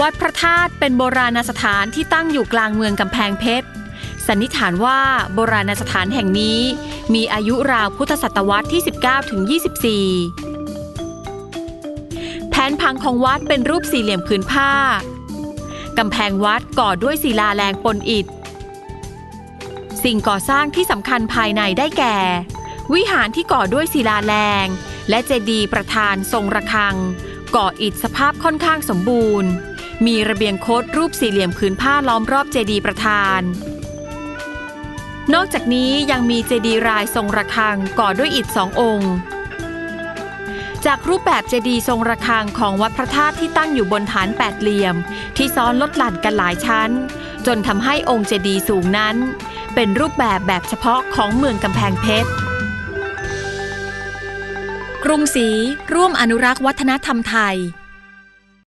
วัดพระธาตุเป็นโบราณสถานที่ตั้งอยู่กลางเมืองกำแพงเพชร สันนิษฐานว่าโบราณสถานแห่งนี้ มีอายุราวพุทธศตวรรษที่ 19ถึง24 แผนผังของวัดเป็นรูปสี่เหลี่ยมผืนผ้ากำแพงวัดก่อด้วยศิลาแรงปนอิฐ สิ่งก่อสร้างที่สำคัญภายในได้แก่ วิหารที่ก่อด้วยศิลาแรง และเจดีย์ประธานทรงระฆัง ก่ออิฐสภาพค่อนข้างสมบูรณ์ มีระเบียงโคดรูปสี่เหลี่ยมผืนผ้าล้อมรอบเจดีย์ประธาน นอกจากนี้ยังมีเจดีย์รายทรงระฆังก่อด้วยอิฐสององค์ จากรูปแบบเจดีย์ทรงระฆังของวัดพระธาตุที่ตั้งอยู่บนฐานแปดเหลี่ยม ที่ซ้อนลดหลั่นกันหลายชั้น จนทำให้องค์เจดีย์สูงนั้น เป็นรูปแบบแบบเฉพาะของเมืองกำแพงเพชรกรุงศรีร่วมอนุรักษ์วัฒนธรรมไทย